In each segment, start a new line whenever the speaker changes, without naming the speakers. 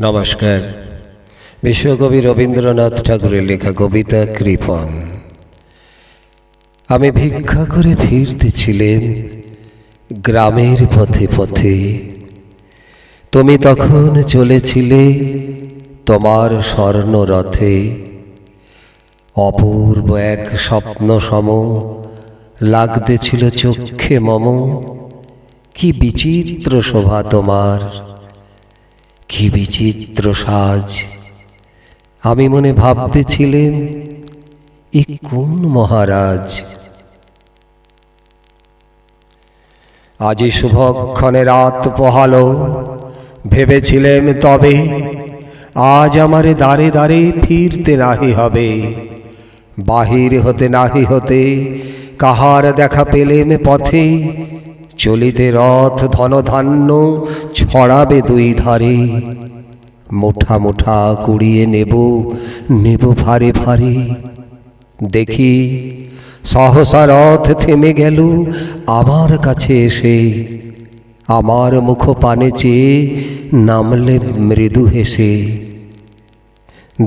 নমস্কার। বিশ্বকবি রবীন্দ্রনাথ ঠাকুরের লেখা কবিতা কৃপন। আমি ভিক্ষা করে ফিরতেছিলেন গ্রামের পথে পথে। তুমি তখন চলেছিলে তোমার স্বর্ণরথে। অপূর্ব এক স্বপ্ন সম লাগতেছিল চক্ষে মম। কি বিচিত্র শোভা তোমার। কি বিচিত্র সাজ। আমি মনে ভাবতেছিলেন এ কোন মহারাজ? আজি শুভক্ষণে রাত পোহালো। ভেবেছিলেম তবে আজ আমারে দাঁড়ে দাঁড়ে ফিরতে নাহি হবে। বাহির হতে নাহি হতে কাহার দেখা পেলেম পথে চলিতে রথ ধনধান্য ছড়াবে দুই ধারে। মুঠা মুঠা কুড়িয়ে নেব নেব ভারে ভারে। দেখি সহসা রথ থেমে গেল, আমার কাছে এসে আমার মুখ পানে চেয়ে নামলে মৃদু হেসে।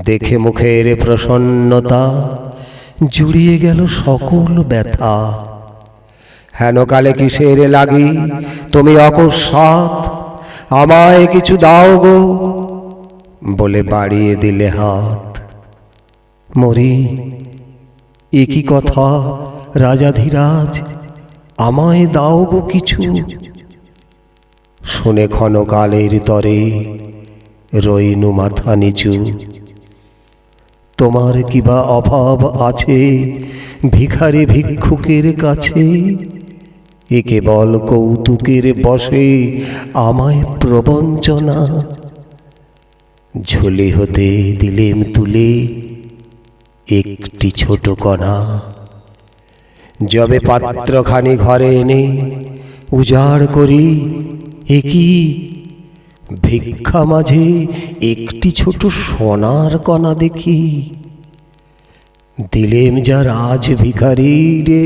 দেখে মুখের প্রসন্নতা, জুড়িয়ে গেল সকল ব্যথা। হেন কালে কিসের লাগি? তুমি অকস্মাৎ আমায় কিছু দাও গো, বলে বাড়িয়ে দিলে হাত। মরি একই কি কথা? রাজাধিরাজ আমায় দাও গো কিছু। শুনে ক্ষণকালের তরে রইনু মাথা নিচু। তোমার কিবা অভাব আছে ভিখারি ভিক্ষুকের কাছে? এ কেবল কৌতুকের বসে আমায় প্রবঞ্চনা। ঝুলি হতে দিলেম তুলে, একটি ছোট কণা। যবে পাত্রখানি ঘরে এনে উজাড় করি একই ভিক্ষা মাঝে একটি ছোট সোনার কণা দেখি। দিলেম যা রাজ ভিখারি রে